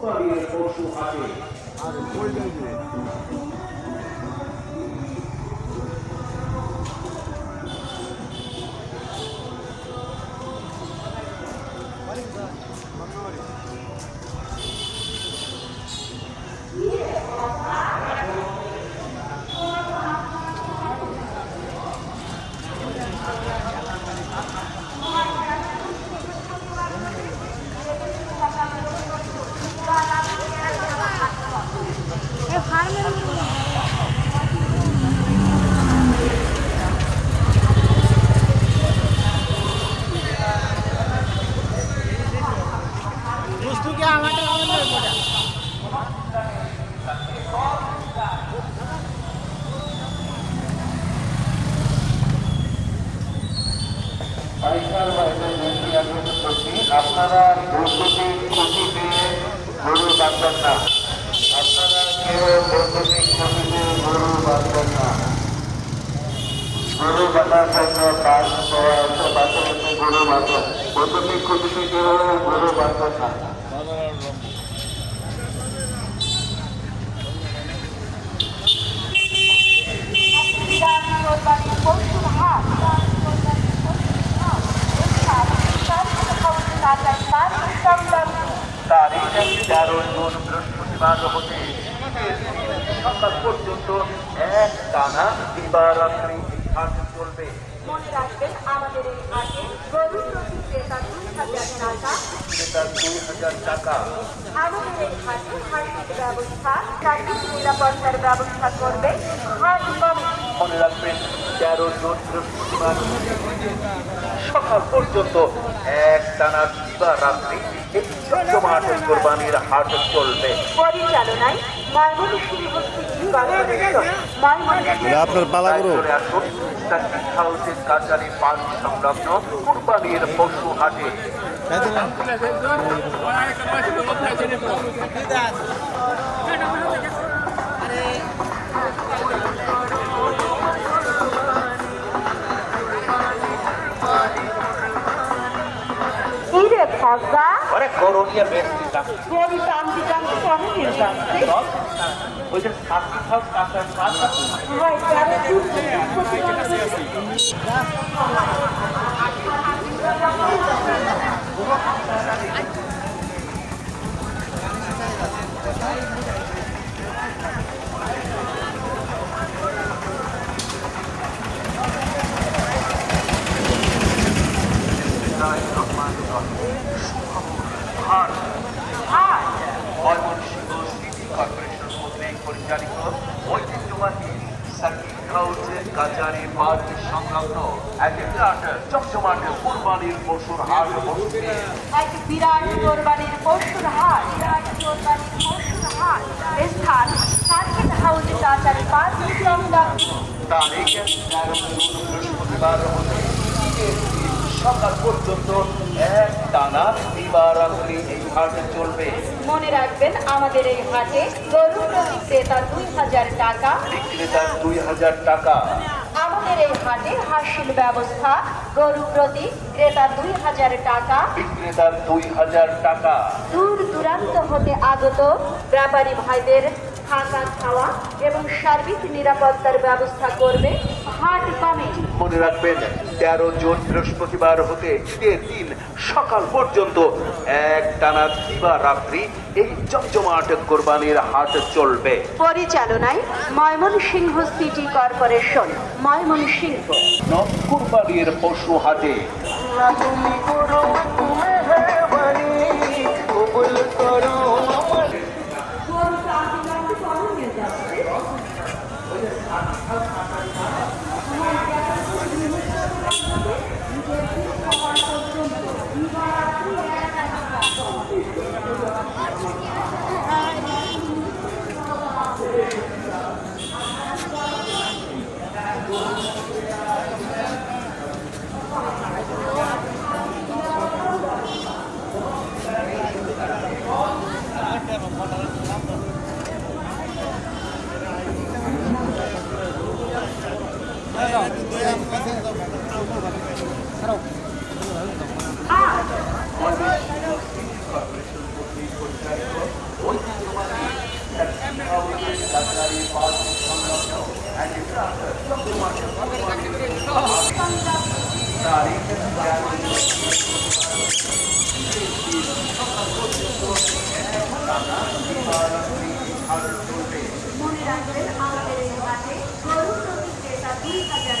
পশু হাটে আমাকে আমাদের আপনারা বৈদ্যুতিক খুঁটি দিয়ে গরু বাঁধবেন না গরু বাঁধবেন জন্য কাজ বাঁধবেন বৈদ্যুতিক খুঁটিতে কেউ গরু বাঁধবেন না তারিখ তেরো জুন বৃহস্পতিবার হতে সকাল চলবে। মনে রাখবেন আমাদের এই হাটে গরু প্রতি ক্রেতা দুই হাজার টাকা সেটা দুই হাজার টাকা। আমাদের এই হাটে হাটের ব্যবস্থা সার্বিক নিরাপত্তার ব্যবস্থা করবে হাট কমিটি মনে রাখবেন তেরো জুন বৃহস্পতিবার সকাল পর্যন্ত এক টানা দিবারাত্রি এই জমজমাট কোরবানির হাট চলবে। পরিচালনায় ময়মনসিংহ আপনার পালাগুলো চলে আসুন সার্কিট হাউসের কাছারি পার্ক সংলগ্ন কুরবানির পশু হাটে ভাগা অরে করণীয় ব্যক্তি গরু টানতে টানতে কমে নিয়ে যাচ্ছে ওই যে হাউস কাছারি পার্ক আছে হয় তারা দুধ হাট হাট ময়মনসিংহ সিটি কর্পোরেশন কর্তৃক পরিচালিত ঐতিহ্যবাহী সার্কিট হাউসের কাছারি পার্ক সংলগ্ন এক বিরাট চমচমাট কুরবানির পশুর হাট এক বিরাট কোরবানির পশুর হাট বিরাট কোরবানির পশুর হাট স্থান সার্কিট হাউস তারিখ বৃহস্পতিবার সকাল পর্যন্ত এক টানা দিবারাত্রি এই হাট চলবে। মনে রাখবেন আমাদের এই হাটে গরু ক্রেতা দুই হাজার টাকা। বিক্রেতা দুই হাজার টাকা। আমাদের এই হাটে হাসিল ব্যবস্থা। গরু প্রতি ক্রেতা দুই হাজার টাকা। বিক্রেতা দুই হাজার টাকা। দূর দূরান্ত হতে আগত ব্যাপারী ভাইদের থাকা খাওয়া এবং সার্বিক নিরাপত্তার ব্যবস্থা করবে মনে রাখবেন তেরো জুন বৃহস্পতিবার হতে ঈদের দিন সকাল পর্যন্ত এক টানা দিবা রাত্রি এই জমজমাট কোরবানির হাট চলবে। পরিচালনায় ময়মনসিংহ সিটি কর্পোরেশন ময়মনসিংহ। কোরবানির পশু হাটে। মনে রাখবেন আমাদের এই হাটে গরু প্রতি ক্রেতা দুই হাজার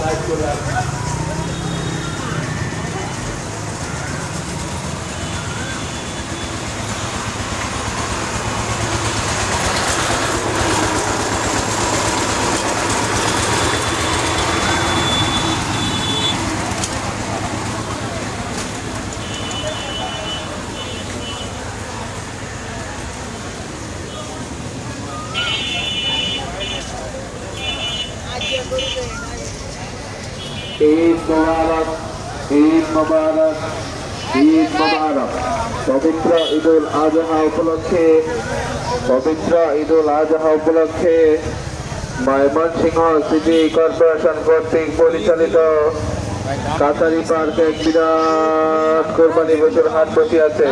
টাকা নিরাপত্তার ব্যবস্থা করবে পরিচালনায় ময়মনসিংহ কর্পোরেশন ময়মনসিংহ ঈদ মোবারক ঈদ মোবারক ঈদ মোবারক। পবিত্র ঈদুল আজহা উপলক্ষে, পবিত্র ঈদুল আজহা উপলক্ষে ময়মনসিংহ সিটি কর্পোরেশন কর্তৃক পরিচালিত কাছারি পার্কে বিরাট কোরবানি বছর হাট বসিয়াছে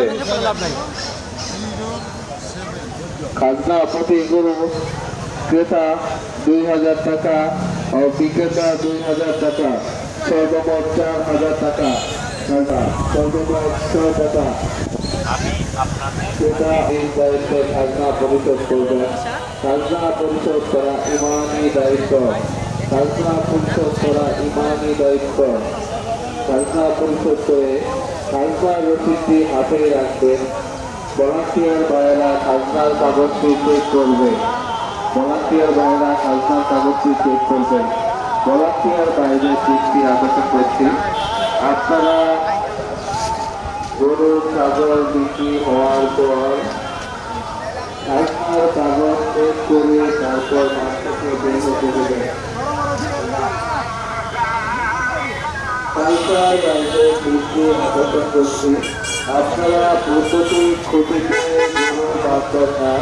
খাজনা প্রতি গরু ক্রেতা দুই হাজার টাকা ও বিক্রেতা দুই হাজার টাকা। সর্বমোট চার হাজার টাকা। সর্বমোট ছয় টাকা। ক্রেতা এই দায়িত্বে খাজনা পরিশোধ করবে। খাজনা পরিশোধ করা ইমানি দায়িত্ব। খাজনা পরিশোধ করা ইমানি দায়িত্ব। খাজনা পরিশোধ করে খাজনা রসিদটি হাতে রাখবেন। ভলান্টিয়ার ভাইয়েরা খাজনার কাগজটি চেক করবে। ভলান্টিয়ার ভাইয়েরা খাজনার কাগজটি চেক করবেন ভলান্টিয়ার বাইরে দৃষ্টি আকর্ষণ করছি। আপনারা গরু, ছাগল বিক্রি হওয়ার পর খাজনার কাগজ চেক করে তারপর কালকার বাইরে দৃষ্টি আকর্ষণ করছি। আপনারা প্রতিটি খুঁটিতে গরু বাঁধবেন না